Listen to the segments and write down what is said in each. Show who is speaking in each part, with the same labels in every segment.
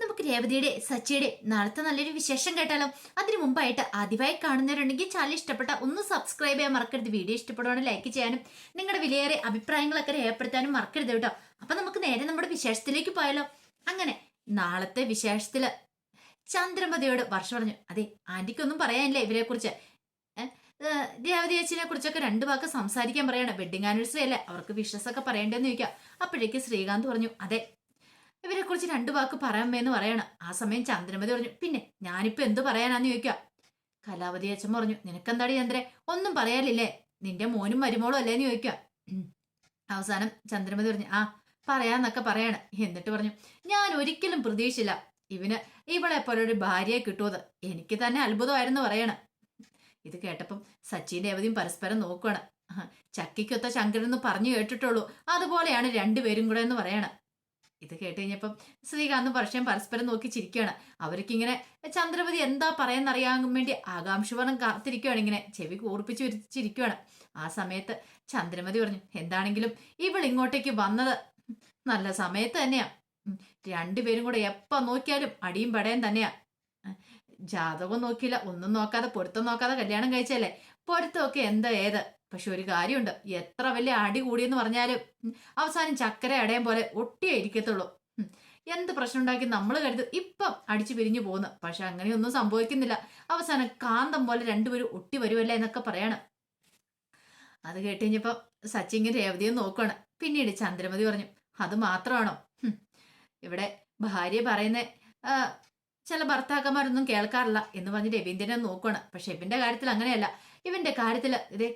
Speaker 1: നമുക്ക് രേവതിയുടെ സച്ചിയുടെ നാളത്തെ നല്ലൊരു വിശേഷം കേട്ടാലോ? അതിനു മുമ്പായിട്ട് ആദ്യമായി കാണുന്നവരുണ്ടെങ്കിൽ ചാനൽ ഇഷ്ടപ്പെട്ട ഒന്ന് സബ്സ്ക്രൈബ് ചെയ്യാൻ മറക്കരുത്. വീഡിയോ ഇഷ്ടപ്പെടുവാണെങ്കിൽ ലൈക്ക് ചെയ്യാനും നിങ്ങളുടെ വിലയേറെ അഭിപ്രായങ്ങളൊക്കെ രേഖപ്പെടുത്താനും മറക്കരുത് കേട്ടോ. അപ്പൊ നമുക്ക് നേരെ നമ്മുടെ വിശേഷത്തിലേക്ക് പോയാലോ? അങ്ങനെ നാളത്തെ വിശേഷത്തിൽ ചന്ദ്രമതിയോട് വർഷം പറഞ്ഞു. അതെ ആന്റിക്കൊന്നും പറയാനില്ല ഇവരെ കുറിച്ച് രേവതി ചേച്ചിനെ കുറിച്ചൊക്കെ രണ്ടു വാക്ക് സംസാരിക്കാൻ പറയണം. വെഡിങ് ആനിവേഴ്സറി അല്ലേ? അവർക്ക് വിഷസ് ഒക്കെ പറയേണ്ടതെന്ന് ചോദിക്കാം. അപ്പോഴേക്ക് ശ്രീകാന്ത് പറഞ്ഞു അതെ ഇവരെ കുറിച്ച് രണ്ടു വാക്ക് പറയാമെന്ന് പറയണം. ആ സമയം ചന്ദ്രമതി പറഞ്ഞു പിന്നെ ഞാനിപ്പോ എന്തു പറയാനാന്ന് ചോദിക്കാം കലാവതി അച്ഛൻ പറഞ്ഞു നിനക്കെന്താടി ചന്ദ്രേ? ഒന്നും പറയാനില്ലേ? നിന്റെ മോനും മരുമോളും അല്ലേന്ന് ചോദിക്കാം ഉം. അവസാനം ചന്ദ്രമതി പറഞ്ഞു ആ പറയാന്നൊക്കെ പറയാണ്. എന്നിട്ട് പറഞ്ഞു ഞാൻ ഒരിക്കലും പ്രതീക്ഷിച്ചില്ല. ഇവന് ഇവളെ പോലെ ഒരു ഭാര്യയെ കിട്ടുമത് എനിക്ക് തന്നെ അത്ഭുതമായിരുന്നു പറയണം. ഇത് കേട്ടപ്പം സച്ചിൻ ദേവതയും പരസ്പരം നോക്കുകയാണ് ചക്കിക്കൊത്ത ചക്കിക്കൊത്ത ശങ്കരെന്ന് പറഞ്ഞു കേട്ടിട്ടുള്ളൂ. അതുപോലെയാണ് രണ്ടുപേരും കൂടെ എന്ന് പറയണം. ഇത് കേട്ട് കഴിഞ്ഞപ്പം ശ്രീകാന്തും വർഷയും പരസ്പരം നോക്കി ചിരിക്കുകയാണ്. അവർക്കിങ്ങനെ ചന്ദ്രപതി എന്താ പറയാന്നറിയാൻ വേണ്ടി ആകാംക്ഷപണം കാത്തിരിക്കുകയാണ് ഇങ്ങനെ ചെവി കൂർപ്പിച്ച് ചിരിക്കുകയാണ്. ആ സമയത്ത് ചന്ദ്രമതി പറഞ്ഞു എന്താണെങ്കിലും ഇവൾ ഇങ്ങോട്ടേക്ക് വന്നത് നല്ല സമയത്ത് തന്നെയാ. രണ്ടുപേരും കൂടെ എപ്പ നോക്കിയാലും അടിയും പടയും തന്നെയാ. ജാതകം നോക്കിയില്ല. ഒന്നും നോക്കാതെ പൊരുത്തം നോക്കാതെ കല്യാണം കഴിച്ചല്ലേ പൊരുത്തമൊക്കെ എന്താ ഏത്? പക്ഷെ ഒരു കാര്യമുണ്ട്. എത്ര വലിയ അടി കൂടിയെന്ന് പറഞ്ഞാലും അവസാനം ചക്കര അടയം പോലെ ഒട്ടിയേ ഇരിക്കത്തുള്ളൂ. എന്ത് പ്രശ്നം ഉണ്ടാക്കി നമ്മൾ കരുതും. ഇപ്പം അടിച്ചു പിരിഞ്ഞു പോകുന്നു. പക്ഷെ അങ്ങനെയൊന്നും സംഭവിക്കുന്നില്ല. അവസാനം കാന്തം പോലെ രണ്ടുപേരും ഒട്ടി വരുമല്ലേ എന്നൊക്കെ പറയാണ്. അത് കേട്ട് കഴിഞ്ഞപ്പോൾ സച്ചിങ്ങൻ രേവതിയെ നോക്കുകയാണ് പിന്നീട് ചന്ദ്രമതി പറഞ്ഞു അത് മാത്രമാണോ? ഇവിടെ ഭാര്യ പറയുന്ന ചില ഭർത്താക്കന്മാരൊന്നും കേൾക്കാറില്ല എന്ന് പറഞ്ഞ് രവീന്ദ്രനെ നോക്കുകയാണ് പക്ഷെ ഇവന്റെ കാര്യത്തിൽ അങ്ങനെയല്ല. ഇവന്റെ കാര്യത്തിൽ ഇതേ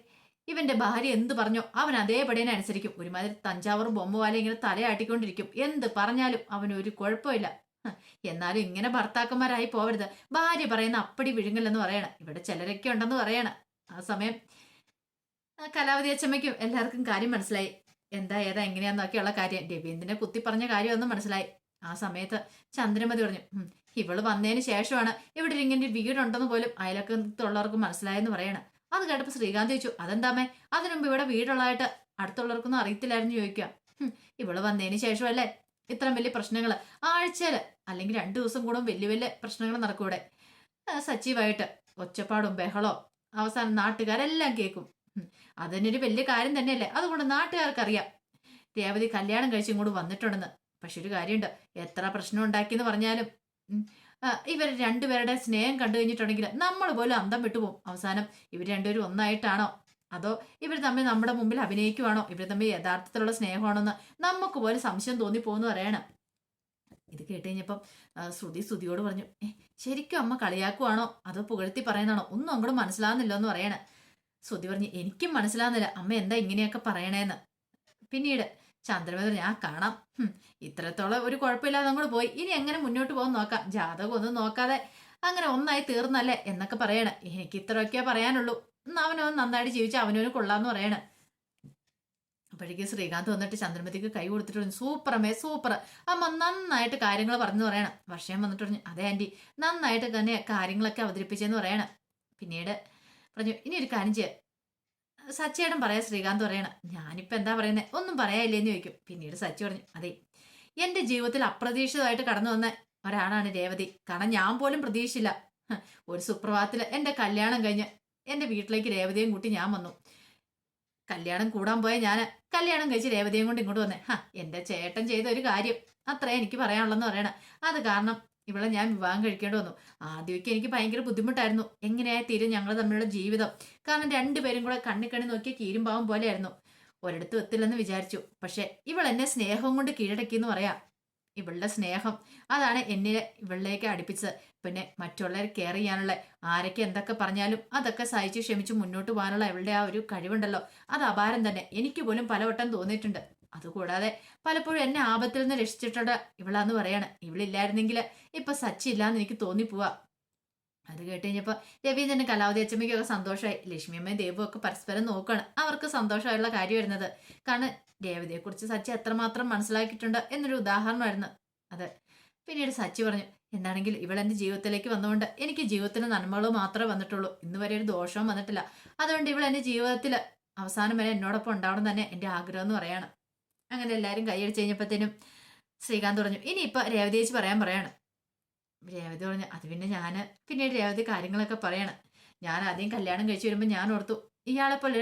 Speaker 1: ഇവന്റെ ഭാര്യ എന്ത് പറഞ്ഞോ അവൻ അതേപടിനെ അനുസരിക്കും. ഒരുമാതിരി തഞ്ചാവൂർ ബൊമ്മ പോലെ ഇങ്ങനെ തലയാട്ടിക്കൊണ്ടിരിക്കും. എന്ത് പറഞ്ഞാലും അവന് ഒരു കുഴപ്പമില്ല എന്നാലും ഇങ്ങനെ ഭർത്താക്കന്മാരായി പോവരുത്. ഭാര്യ പറയുന്ന അപ്പടി വിഴുങ്ങലെന്ന് പറയണം. ഇവിടെ ചിലരൊക്കെ ഉണ്ടെന്ന് പറയണം. ആ സമയം കലാവതി അച്ചമ്മയ്ക്കും എല്ലാവർക്കും കാര്യം മനസ്സിലായി. എന്താ ഏതാ എങ്ങനെയാന്നൊക്കെയുള്ള കാര്യം. രവീന്ദ്രനെ കുത്തി പറഞ്ഞ കാര്യമൊന്നും മനസ്സിലായി. ആ സമയത്ത് ചന്ദ്രമതി പറഞ്ഞു "ഉം, ഇവൾ വന്നതിന് ശേഷമാണ് ഇവിടെ ഇങ്ങനെ വീടുണ്ടെന്ന് പോലും അയലക്കത്തുള്ളവർക്ക് മനസ്സിലായെന്ന് പറയാണ്. അത് കേട്ടപ്പോൾ ശ്രീകാന്ത് ചോദിച്ചു അതെന്താമേ അതിനുമുമ്പ് ഇവിടെ വീടുള്ളതായിട്ട് അടുത്തുള്ളവർക്കൊന്നും അറിയത്തില്ലായിരുന്നു ചോദിക്കുക. "ഹും, ഇവൾ വന്നതിന് ശേഷമല്ലേ? ഇത്രയും വലിയ പ്രശ്നങ്ങൾ ആഴ്ചയിൽ അല്ലെങ്കിൽ രണ്ടു ദിവസം കൂടും വലിയ വലിയ പ്രശ്നങ്ങൾ നടക്കൂടെ സജീവായിട്ട് ഒച്ചപ്പാടും ബഹളവും. അവസാനം നാട്ടുകാരെല്ലാം കേൾക്കും അതിനൊരു വലിയ കാര്യം തന്നെയല്ലേ? അതുകൊണ്ട് നാട്ടുകാർക്കറിയാം. രേവതി കല്യാണം കഴിച്ച് ഇങ്ങോട്ട് വന്നിട്ടുണ്ടെന്ന്. പക്ഷെ ഒരു കാര്യമുണ്ട്. എത്ര പ്രശ്നം ഉണ്ടാക്കിയെന്ന് പറഞ്ഞാലും ഇവർ രണ്ടുപേരുടെ സ്നേഹം കണ്ടു കഴിഞ്ഞിട്ടുണ്ടെങ്കിൽ നമ്മൾ പോലും അന്തം വിട്ടുപോകും. അവസാനം ഇവർ രണ്ടുപേരും ഒന്നായിട്ടാണോ? അതോ ഇവർ തമ്മിൽ നമ്മുടെ മുമ്പിൽ അഭിനയിക്കുവാണോ? ഇവർ തമ്മിൽ യഥാർത്ഥത്തിലുള്ള സ്നേഹമാണോന്ന് നമുക്ക് പോലും സംശയം തോന്നിപ്പോന്ന് പറയണം. ഇത് കേട്ട് കഴിഞ്ഞപ്പം ശ്രുതി ശ്രുതിയോട് പറഞ്ഞു ശരിക്കും അമ്മ കളിയാക്കുവാണോ? അതോ പുകഴ്ത്തി പറയുന്നതാണോ? ഒന്നും അങ്ങോട്ട് മനസ്സിലാകുന്നില്ല എന്ന് പറയണേ. ശ്രുതി പറഞ്ഞു എനിക്കും മനസ്സിലാകുന്നില്ല. അമ്മ എന്താ ഇങ്ങനെയൊക്കെ പറയണേന്ന്. പിന്നീട് ചന്ദ്രമതി ഞാൻ കാണാം. ഇത്രത്തോളം ഒരു കുഴപ്പമില്ലാതെ അങ്ങോട്ട് പോയി. ഇനി എങ്ങനെ മുന്നോട്ട് പോകാൻ നോക്കാം. ജാതകം ഒന്നും നോക്കാതെ അങ്ങനെ ഒന്നായി തീർന്നല്ലേ എന്നൊക്കെ പറയണ. എനിക്ക് ഇത്രയൊക്കെ പറയാനുള്ളൂ. എന്ന് അവനവൻ നന്നായിട്ട് ജീവിച്ച അവനവന് കൊള്ളാന്ന് പറയണ. അപ്പോഴേക്കും ശ്രീകാന്ത് വന്നിട്ട് ചന്ദ്രമതിക്ക് കൈ കൊടുത്തിട്ട് പറഞ്ഞു സൂപ്പർ അമ്മേ സൂപ്പർ. അമ്മ നന്നായിട്ട് കാര്യങ്ങൾ പറഞ്ഞു പറയണം. വർഷം വന്നിട്ട് പറഞ്ഞു അതെ ആന്റി നന്നായിട്ട് തന്നെ കാര്യങ്ങളൊക്കെ അവതരിപ്പിച്ചെന്ന് പറയണം. പിന്നീട് പറഞ്ഞു ഇനി ഒരു കാര്യം ചെയ്യാം. സച്ചേടൻ പറയാ ശ്രീകാന്ത് പറയണം. ഞാനിപ്പോ എന്താ പറയുന്നത് ഒന്നും പറയാനില്ലേന്ന് ചോദിക്കും. പിന്നീട് സച്ചി പറഞ്ഞു അതെ എന്റെ ജീവിതത്തിൽ അപ്രതീക്ഷിതമായിട്ട് കടന്നു വന്ന ഒരാളാണ് രേവതി. കാരണം ഞാൻ പോലും പ്രതീക്ഷിച്ചില്ല. ഒരു സുപ്രഭാതത്തിൽ എന്റെ കല്യാണം കഴിഞ്ഞ് എന്റെ വീട്ടിലേക്ക് രേവതിയും കൂട്ടി ഞാൻ വന്നു. കല്യാണം കൂടാൻ പോയ ഞാൻ കല്യാണം കഴിച്ച് രേവതിയും കൊണ്ട് ഇങ്ങോട്ട് വന്നേ. ഹാ എന്റെ ചേട്ടൻ ചെയ്ത ഒരു കാര്യം അത്രേ എനിക്ക് പറയാനുള്ളതെന്ന് പറയണേ. അത് കാരണം ഇവളെ ഞാൻ വിവാഹം കഴിക്കേണ്ടി വന്നു. ആദ്യമൊക്കെ എനിക്ക് ഭയങ്കര ബുദ്ധിമുട്ടായിരുന്നു. എങ്ങനെയായി തീരും ഞങ്ങൾ തമ്മിലുള്ള ജീവിതം. കാരണം രണ്ടുപേരും കൂടെ കണ്ണിക്കണ്ണി കണ്ണി നോക്കിയ കീരുംപാവം പോലെയായിരുന്നു. ഒരിടത്തും എത്തില്ലെന്ന് വിചാരിച്ചു. പക്ഷെ ഇവൾ എന്നെ സ്നേഹം കൊണ്ട് കീഴടക്കി എന്ന് പറയാം. ഇവളുടെ സ്നേഹം. അതാണ് എന്നെ ഇവളിലേക്ക് അടുപ്പിച്ചത്. പിന്നെ മറ്റുള്ളവരെ കെയർ ചെയ്യാനുള്ള ആരൊക്കെ എന്തൊക്കെ പറഞ്ഞാലും അതൊക്കെ സഹിച്ച് ക്ഷമിച്ച് മുന്നോട്ട് പോകാനുള്ള ഇവളുടെ ആ ഒരു കഴിവുണ്ടല്ലോ. അത് അപാരം തന്നെ. എനിക്ക് പോലും പലവട്ടം തോന്നിയിട്ടുണ്ട്. അതുകൂടാതെ പലപ്പോഴും എന്നെ ആപത്തിൽ നിന്ന് രക്ഷിച്ചിട്ടുണ്ട്. ഇവളാന്ന് പറയാണ് ഇവളില്ലായിരുന്നെങ്കിൽ ഇപ്പൊ സച്ചി ഇല്ലാന്ന് എനിക്ക് തോന്നിപ്പോവാ. അത് കേട്ട് കഴിഞ്ഞപ്പോ രവീന്ദ്രനും കലാവതി അച്ചമ്മയ്ക്കൊക്കെ സന്തോഷമായി ലക്ഷ്മിയമ്മയും ദേവും ഒക്കെ പരസ്പരം നോക്കുകയാണ് അവർക്ക് സന്തോഷമായുള്ള കാര്യം വരുന്നത്. കാരണം രേവതിയെ കുറിച്ച് സച്ചി എത്രമാത്രം മനസ്സിലാക്കിയിട്ടുണ്ട് എന്നൊരു ഉദാഹരണമായിരുന്നു അത്. പിന്നീട് സച്ചി പറഞ്ഞു എന്താണെങ്കിൽ ഇവൾ എന്റെ ജീവിതത്തിലേക്ക് വന്നുകൊണ്ട് എനിക്ക് ജീവിതത്തിന് നന്മകൾ മാത്രമേ വന്നിട്ടുള്ളൂ. ഇന്ന് വരെ ഒരു ദോഷവും വന്നിട്ടില്ല. അതുകൊണ്ട് ഇവൾ എന്റെ ജീവിതത്തിൽ അവസാനം വരെ എന്നോടൊപ്പം ഉണ്ടാവണം തന്നെ എന്റെ ആഗ്രഹം എന്ന് പറയാണ്. അങ്ങനെ എല്ലാവരും കൈയടിച്ച് കഴിഞ്ഞപ്പോഴത്തേനും ശ്രീകാന്ത് പറഞ്ഞു ഇനി ഇപ്പൊ രേവതി ചേച്ചി പറയാൻ പറയാണ്. രേവതി പറഞ്ഞു അത് പിന്നെ ഞാൻ പിന്നീട് രേവതി കാര്യങ്ങളൊക്കെ പറയണം. ഞാൻ ആദ്യം കല്യാണം കഴിച്ചു വരുമ്പോൾ ഞാൻ ഓർത്തു ഇയാളെ പോലെ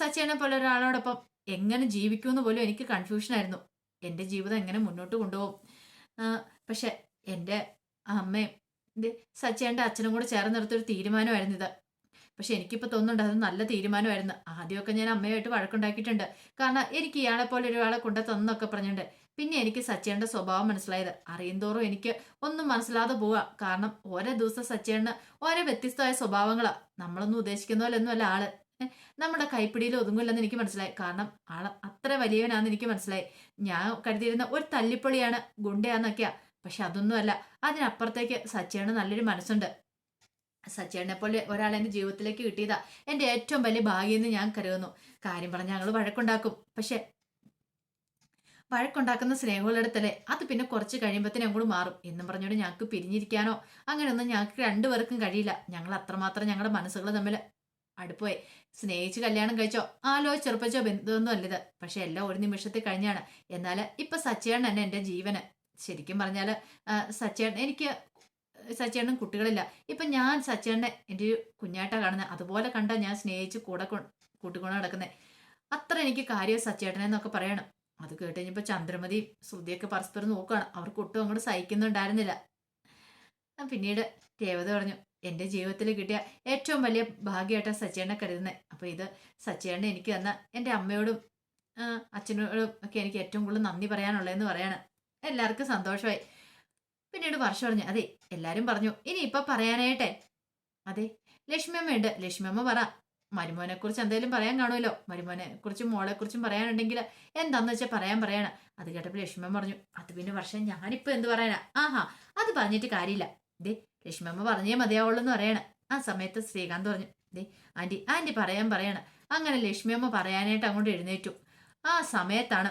Speaker 1: സച്ചേനെ പോലെ ഒരാളോടൊപ്പം എങ്ങനെ ജീവിക്കുമെന്ന് പോലും എനിക്ക് കൺഫ്യൂഷനായിരുന്നു എന്റെ ജീവിതം എങ്ങനെ മുന്നോട്ട് കൊണ്ടുപോകും? പക്ഷെ എന്റെ അമ്മയും സച്ചേന്റെ അച്ഛനും കൂടെ ചേർന്ന് നിർത്തൊരു തീരുമാനമായിരുന്നു ഇത്. പക്ഷെ എനിക്കിപ്പോൾ തോന്നുന്നുണ്ട് അത് നല്ല തീരുമാനമായിരുന്നു. ആദ്യമൊക്കെ ഞാൻ അമ്മയുമായിട്ട് വഴക്കുണ്ടാക്കിയിട്ടുണ്ട്. കാരണം എനിക്ക് ഇയാളെ പോലെ ഒരാളെ കൊണ്ടു തന്നൊക്കെ പറഞ്ഞിട്ടുണ്ട്. പിന്നെ എനിക്ക് സച്ചേണ്ട സ്വഭാവം മനസ്സിലായത്. അറിയുന്തോറും എനിക്ക് ഒന്നും മനസ്സിലാതെ പോവാ. കാരണം ഓരോ ദിവസം സച്ചേണ് ഓരോ വ്യത്യസ്തമായ സ്വഭാവങ്ങളാണ് നമ്മളൊന്നും ഉദ്ദേശിക്കുന്ന പോലെ ഒന്നും അല്ല ആൾ നമ്മുടെ കൈപ്പിടിയിൽ ഒതുങ്ങില്ലെന്ന് എനിക്ക് മനസ്സിലായി. കാരണം ആൾ അത്ര വലിയവനാന്ന് എനിക്ക് മനസ്സിലായി. ഞാൻ കരുതിയിരുന്ന ഒരു തല്ലിപ്പൊളിയാണ് ഗുണ്ടയാന്നൊക്കെയാ. പക്ഷെ അതൊന്നുമല്ല. അതിനപ്പുറത്തേക്ക് സച്ചേണ് നല്ലൊരു മനസ്സുണ്ട്. സച്ചേണിനെ പോലെ ഒരാൾ എന്റെ ജീവിതത്തിലേക്ക് കിട്ടിയതാ. എന്റെ ഏറ്റവും വലിയ ഭാഗ്യമെന്ന് ഞാൻ കരുതുന്നു. കാര്യം പറഞ്ഞാൽ ഞങ്ങൾ വഴക്കുണ്ടാക്കും. പക്ഷെ വഴക്കുണ്ടാക്കുന്ന സ്നേഹമുള്ളിടത്തല്ലേ അത് പിന്നെ കുറച്ച് കഴിയുമ്പോഴത്തേനും അങ്ങോട്ട് മാറും. എന്നും പറഞ്ഞുകൊണ്ട് ഞങ്ങൾക്ക് പിരിഞ്ഞിരിക്കാനോ അങ്ങനെയൊന്നും ഞങ്ങൾക്ക് രണ്ടുപേർക്കും കഴിയില്ല. ഞങ്ങൾ അത്രമാത്രം ഞങ്ങളുടെ മനസ്സുകൾ തമ്മിൽ അടുപ്പോയി സ്നേഹിച്ച് കല്യാണം കഴിച്ചോ? ആലോ ചെറുപ്പച്ചോ? ബന്ധമൊന്നും അല്ലത് പക്ഷെ എല്ലാം ഒരു നിമിഷത്തിൽ കഴിഞ്ഞാണ്. എന്നാൽ ഇപ്പൊ സച്ചേട്ടൻ തന്നെ എന്റെ ജീവന്. ശരിക്കും പറഞ്ഞാൽ സച്ചേൺ എനിക്ക് സച്ചേട്ടനും കുട്ടികളില്ല. ഇപ്പൊ ഞാൻ സച്ചേട്ടനെ എന്റെ ഒരു കുഞ്ഞാട്ട കാണുന്നത് അതുപോലെ കണ്ട ഞാൻ സ്നേഹിച്ച് കൂടെ കൂട്ടിക്കൊണ്ട് നടക്കുന്നത് അത്ര എനിക്ക് കാര്യം സച്ചേട്ടനെ എന്നൊക്കെ പറയണം. അത് കേട്ട് കഴിഞ്ഞപ്പോൾ ചന്ദ്രമതി ശ്രുതിയൊക്കെ പരസ്പരം നോക്കുകയാണ് അവർക്ക് ഒട്ടും അങ്ങോട്ട് സഹിക്കുന്നുണ്ടായിരുന്നില്ല പിന്നീട് രേവത പറഞ്ഞു എന്റെ ജീവിതത്തിൽ കിട്ടിയ ഏറ്റവും വലിയ ഭാഗ്യമായിട്ടാണ് സച്ചേട്ടനെ കരുതുന്നത് അപ്പോൾ ഇത് സച്ചേട്ടനെ എനിക്ക് തന്ന എന്റെ അമ്മയോടും അച്ഛനോടും ഒക്കെ എനിക്ക് ഏറ്റവും കൂടുതൽ നന്ദി പറയാനുള്ളതെന്ന് പറയാണ്. എല്ലാവർക്കും സന്തോഷമായി. പിന്നീട് വർഷം പറഞ്ഞു അതെ എല്ലാരും പറഞ്ഞു ഇനി ഇപ്പൊ പറയാനായിട്ടെ. അതെ ലക്ഷ്മിയമ്മയുണ്ട്. ലക്ഷ്മിയമ്മ പറ മരുമോനെ കുറിച്ച് എന്തെങ്കിലും പറയാൻ കാണുമല്ലോ. മരുമോനെ കുറിച്ചും മോളെ കുറിച്ചും പറയാനുണ്ടെങ്കിൽ എന്താന്ന് വെച്ചാൽ പറയാൻ പറയണം. അത് കേട്ടപ്പോൾ ലക്ഷ്മിയമ്മ പറഞ്ഞു അത് പിന്നെ വർഷം ഞാനിപ്പോ എന്ത് പറയാനാ? ആഹാ അത് പറഞ്ഞിട്ട് കാര്യമില്ല. ദേ ലക്ഷ്മിയമ്മ പറഞ്ഞേ മതിയാവുള്ളൂ എന്ന് പറയണം. ആ സമയത്ത് ശ്രീകാന്ത് പറഞ്ഞു ദേ ആന്റി ആന്റി പറയാൻ പറയണം. അങ്ങനെ ലക്ഷ്മിയമ്മ പറയാനായിട്ട് അങ്ങോട്ട് എഴുന്നേറ്റു. ആ സമയത്താണ്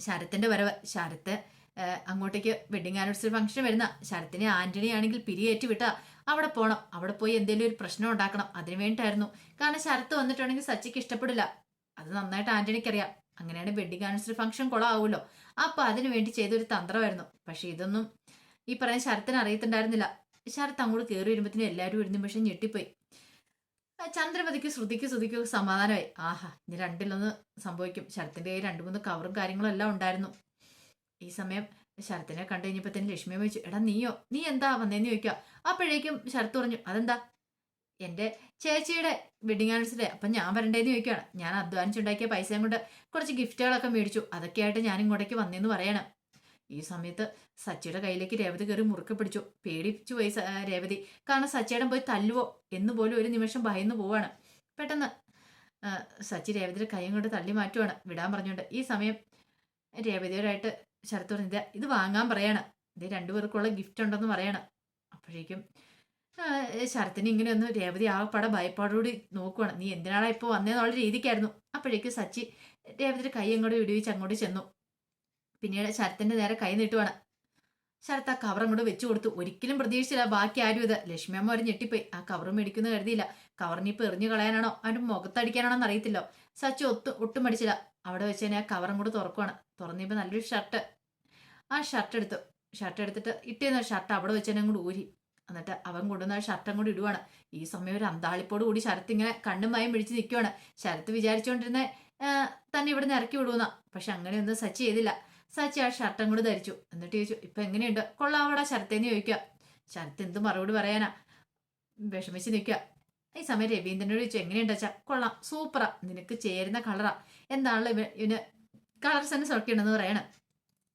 Speaker 1: ശരത്തിന്റെ വരവ്. ശരത്ത് അങ്ങോട്ടേക്ക് വെഡിങ് ആനിവേഴ്സറി ഫംഗ്ഷൻ വരുന്ന ശരത്തിനെ ആന്റണി ആണെങ്കിൽ പിരിയേറ്റ് വിട്ടാ അവിടെ പോകണം അവിടെ പോയി എന്തെങ്കിലും ഒരു പ്രശ്നം ഉണ്ടാക്കണം. അതിനു വേണ്ടിയിട്ടായിരുന്നു. കാരണം ശരത്ത് വന്നിട്ടുണ്ടെങ്കിൽ സച്ചിക്ക് ഇഷ്ടപ്പെടില്ല. അത് നന്നായിട്ട് ആന്റണിക്ക് അറിയാം അങ്ങനെയാണ് വെഡിങ് ആനിവേഴ്സറി ഫംഗ്ഷൻ കൊളാവുമല്ലോ. അപ്പൊ അതിനു വേണ്ടി ചെയ്തൊരു തന്ത്രമായിരുന്നു. പക്ഷെ ഇതൊന്നും ഈ പറയുന്ന ശരത്തിന് അറിയത്തുണ്ടായിരുന്നില്ല. ശരത്ത് അങ്ങോട്ട് കയറി വരുമ്പോഴത്തേനും എല്ലാവരും ഒരു നിമിഷം ഞെട്ടിപ്പോയി. ചന്ദ്രമതിക്ക് ശ്രുതിക്ക് ശ്രുതിക്ക് സമാധാനമായി. ആഹാ ഇനി രണ്ടിലൊന്ന് സംഭവിക്കും. ശരത്തിന്റെ കയ്യിൽ രണ്ടു മൂന്ന് കവറും കാര്യങ്ങളും എല്ലാം ഉണ്ടായിരുന്നു. ഈ സമയം ശരത്തിനെ കണ്ടു കഴിഞ്ഞപ്പോ തന്നെ ലക്ഷ്മിയെ ചോദിച്ചു എടാ നീയോ? നീ എന്താ വന്നേന്ന് ചോദിക്കുക. അപ്പോഴേക്കും ശരത്ത് പറഞ്ഞു അതെന്താ? എന്റെ ചേച്ചിയുടെ വെഡിങ് ആനിവേഴ്സറി അപ്പൊ ഞാൻ വരണ്ടേന്ന് ചോദിക്കുകയാണ്. ഞാൻ അധ്വാനിച്ചുണ്ടാക്കിയ പൈസയും കൊണ്ട് കുറച്ച് ഗിഫ്റ്റുകളൊക്കെ മേടിച്ചു. അതൊക്കെയായിട്ട് ഞാൻ ഇങ്ങോട്ടേക്ക് വന്നേന്ന് പറയണം. ഈ സമയത്ത് സച്ചിയുടെ കയ്യിലേക്ക് രേവതി കയറി മുറുക്കെ പിടിച്ചു. പേടിച്ചു പോയി രേവതി. കാരണം സച്ചിയുടെ പോയി തല്ലുവോ? എന്ന് പോലും ഒരു നിമിഷം ഭയന്ന് പോവാണ്. പെട്ടെന്ന് സച്ചി രേവതിയുടെ കൈയും കൊണ്ട് തള്ളി മാറ്റുവാണ്. വിടാൻ പറഞ്ഞുകൊണ്ട് ഈ സമയം രേവതിയോടായിട്ട് ശരത്ത് പറഞ്ഞു "ദേ, ഇത് വാങ്ങാൻ പറയണം. ഇത് രണ്ടുപേർക്കുള്ള ഗിഫ്റ്റ് ഉണ്ടെന്ന് പറയണം. അപ്പോഴേക്കും ശരത്തിന് ഇങ്ങനെ ഒന്ന് രേവതി ആ പട ഭയപ്പാടോടി നോക്കുവാണ്. നീ എന്തിനാണ് ഇപ്പോൾ വന്നതെന്നുള്ള രീതിക്കായിരുന്നു. അപ്പോഴേക്കും സച്ചി രേവതിയുടെ കൈ അങ്ങോട്ട് വിടുവിച്ച് അങ്ങോട്ട് ചെന്നു. പിന്നീട് ശരത്തിന്റെ നേരെ കൈ നീട്ടുവാണ്. ശരത്ത് ആ കവർ അങ്ങോട്ട് വെച്ചു കൊടുത്തു. ഒരിക്കലും പ്രതീക്ഷിച്ചില്ല ബാക്കി ആരും ഇത്. ലക്ഷ്മി അമ്മ ഒരു ഞെട്ടിപ്പോയി. ആ കവർ മേടിക്കുന്ന കരുതിയില്ല. കവറിനി ഇപ്പൊ എറിഞ്ഞു കളയാനാണോ? അവന്റെ മുഖത്തടിക്കാനാണോ എന്ന് അറിയത്തില്ലോ. സച്ചി ഒത്തും ഒട്ടും മടിച്ചില്ല. അവിടെ വെച്ച് തന്നെ ആ കവറും കൂടെ തുറക്കുവാണ്. തുറന്നിപ്പോ നല്ലൊരു ഷർട്ട് ആ ഷർട്ട് എടുത്തു. ഷർട്ട് എടുത്തിട്ട് ഇട്ടിരുന്ന ഷർട്ട് അവിടെ വെച്ച് തന്നെ അങ്ങോട്ട് ഊരി. എന്നിട്ട് അവൻ കൊണ്ടുവന്ന ആ കൂടി ഇടുവാണ്. ഈ സമയം ഒരു അന്താളിപ്പോട് കൂടി ശരത്ത് ഇങ്ങനെ കണ്ണും മയം പിടിച്ച് നിൽക്കുവാണ് ശരത്ത് വിചാരിച്ചുകൊണ്ടിരുന്ന തന്നെ ഇവിടെ നിന്ന് ഇറക്കി വിടുന്ന പക്ഷെ അങ്ങനെയൊന്നും സച്ച് ചെയ്തില്ല. സച്ച് ആ ഷർട്ടും കൂടി ധരിച്ചു. എന്നിട്ട് ചോദിച്ചു ഇപ്പൊ എങ്ങനെയുണ്ട്? കൊള്ളാവടാ ശരത്തേന്ന് ചോദിക്കുക. ശരത്ത് എന്ത് മറുപടി പറയാനാ? വിഷമിച്ച് നിൽക്കുക. ഈ സമയം രവീന്ദ്രനോട് ചോദിച്ചു എങ്ങനെയുണ്ട് കൊള്ളാം. സൂപ്പറാ. നിനക്ക് ചേരുന്ന കളറാ എന്താണല്ലോ ഇവ ഇവന് കളർ സെൻസ് ഒക്കെ പറയണം.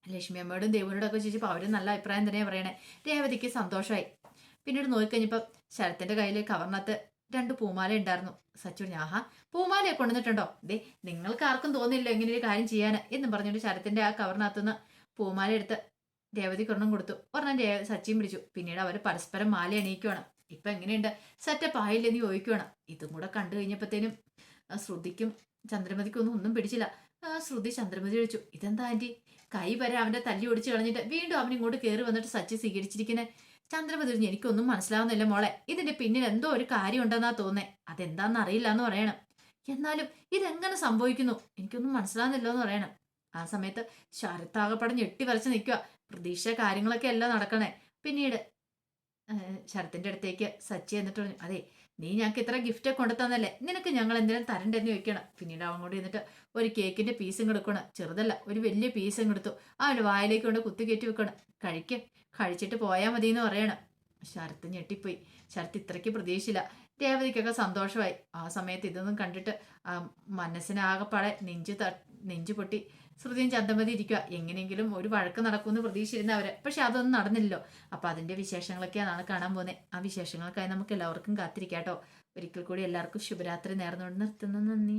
Speaker 1: ലക്ഷ്മി അമ്മയോടും ദേവനോടും ഒക്കെ ചോദിച്ചപ്പോൾ അവരും നല്ല അഭിപ്രായം തന്നെയാണ് പറയണേ. രേവതിക്ക് സന്തോഷമായി പിന്നീട് നോക്കിക്കഴിഞ്ഞപ്പോൾ ശരത്തിന്റെ കയ്യിൽ കവറിനകത്ത് രണ്ട് പൂമാല ഉണ്ടായിരുന്നു. സച്ചു ആഹാ പൂമാലയൊക്കെ കൊണ്ടുവന്നിട്ടുണ്ടോ? ദേ നിങ്ങൾക്ക് ആർക്കും തോന്നില്ല ഇങ്ങനെ ഒരു കാര്യം ചെയ്യാൻ എന്നും പറഞ്ഞുകൊണ്ട് ശരത്തിന്റെ ആ കവറിനകത്തുനിന്ന് പൂമാല എടുത്ത് രേവതിക്ക് ഒരെണ്ണം കൊടുത്തു. ഒരെണ്ണം രേ സച്ചിയും പിടിച്ചു. പിന്നീട് അവർ പരസ്പരം മാല അണിയിക്കുവാണ്. ഇപ്പൊ എങ്ങനെയുണ്ട്? സെറ്റപ്പ് ആയില്ലെന്ന് ചോദിക്കുവാണ്. ഇതും കൂടെ കണ്ടു കഴിഞ്ഞപ്പോഴത്തേനും ശ്രുതിക്കും ചന്ദ്രമതിക്കും ഒന്നും പിടിച്ചില്ല. ശ്രുതി ചന്ദ്രമതി ചോദിച്ചു ഇതെന്താ ആന്റി? കൈ വരെ അവന്റെ തല്ലി ഒടിച്ച് കളഞ്ഞിട്ട് വീണ്ടും അവൻ ഇങ്ങോട്ട് കയറി വന്നിട്ട് സച്ചി സ്വീകരിച്ചിരിക്കുന്നത് ചന്ദ്രമതി പറഞ്ഞു എനിക്കൊന്നും മനസ്സിലാവുന്നില്ല മോളെ. ഇതിന്റെ പിന്നിൽ എന്തോ ഒരു കാര്യം ഉണ്ടെന്നാ തോന്നേ അതെന്താന്ന് അറിയില്ല എന്ന് പറയണം. എന്നാലും ഇതെങ്ങനെ സംഭവിക്കുന്നു? എനിക്കൊന്നും മനസ്സിലാവുന്നില്ല എന്ന് പറയണം. ആ സമയത്ത് ശരത്താകപ്പെടെ ഞെട്ടി വരച്ച് നിൽക്കുക പ്രതീക്ഷ കാര്യങ്ങളൊക്കെ എല്ലാം നടക്കണേ. പിന്നീട് ശരത്തിന്റെ അടുത്തേക്ക് സച്ചി എന്നിട്ട് പറഞ്ഞു അതെ നീ ഞങ്ങൾക്ക് ഇത്ര ഗിഫ്റ്റ് കൊണ്ടു തന്നല്ലേ നിനക്ക് ഞങ്ങൾ എന്തെങ്കിലും തരണ്ടെന്ന് ചോദിക്കണം. പിന്നീട് അവൻ കൂടി എന്നിട്ട് ഒരു കേക്കിന്റെ പീസും കൊടുക്കണം ചെറുതല്ല ഒരു വലിയ പീസും കൊടുത്തു അവന്റെ വായിലേക്ക് കൊണ്ട് കുത്തി കയറ്റി വെക്കണം കഴിക്കേ. കഴിച്ചിട്ട് പോയാൽ മതി എന്ന് പറയണം. ശരത്ത് ഞെട്ടിപ്പോയി. ശരത്ത് ഇത്രയ്ക്ക് പ്രതീക്ഷയില്ല രേവതിക്കൊക്കെ സന്തോഷമായി. ആ സമയത്ത് ഇതൊന്നും കണ്ടിട്ട് മനസ്സിനാകപ്പാടെ നെഞ്ച് ത നെഞ്ചു പൊട്ടി. ശ്രുതിയും ചന്തമതി ഇരിക്കുക എങ്ങനെയെങ്കിലും ഒരു വഴക്ക് നടക്കുമെന്ന് പ്രതീക്ഷിച്ചിരുന്ന അവരെ. പക്ഷെ അതൊന്നും നടന്നില്ലല്ലോ. അപ്പൊ അതിന്റെ വിശേഷങ്ങളൊക്കെയാണ് കാണാൻ പോകുന്നത് ആ വിശേഷങ്ങൾക്കായി നമുക്ക് എല്ലാവർക്കും കാത്തിരിക്കാട്ടോ. ഒരിക്കൽ കൂടി എല്ലാവർക്കും ശുഭരാത്രി നേർന്നുകൊണ്ട് നിർത്തുന്നു. നന്ദി.